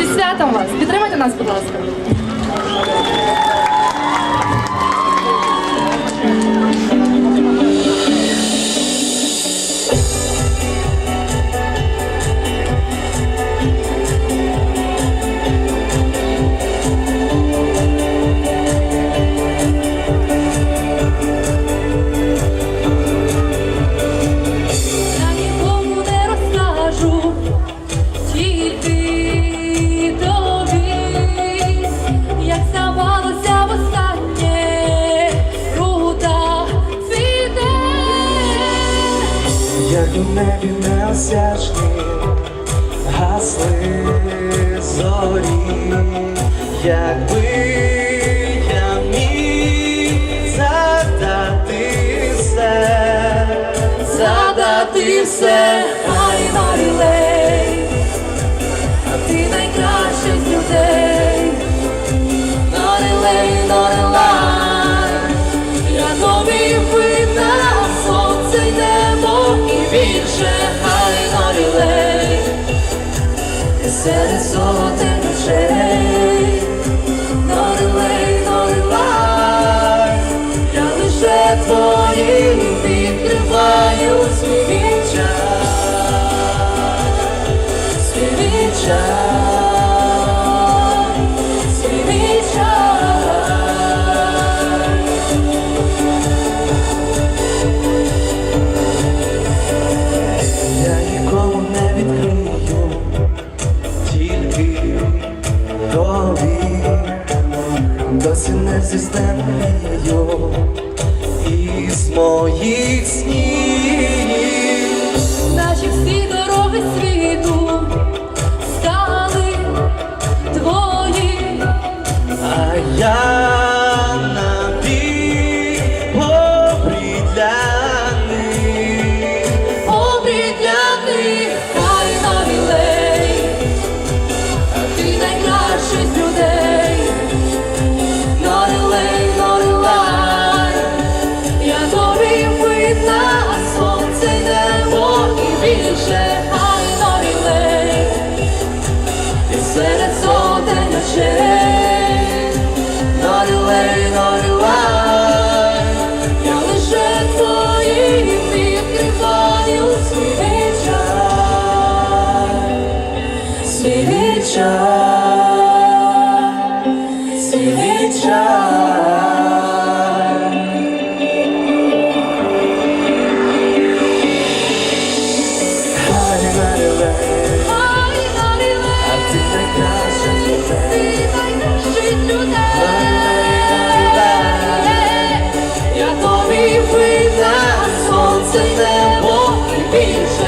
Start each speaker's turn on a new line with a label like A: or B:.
A: Зі святом вас! Підтримайте нас, будь ласка.
B: У небі неосяжні гасли зорі, якби я міг задати все,
C: Задати все, хай Марілей, більше, хай Марілей, серед сотень ночей. Марілей, Марілай, я лише твоїм відкриваю свій
B: досі не зістемнію із моїх снів.
C: Наші всі дороги світу стали твої.
B: А я
C: більше, хай норилей, і серед сотень ночей. Норилей, норилай, я лише твоїм відкриваю свій вічай, свій вічай, свій вічай. серце небо і більше.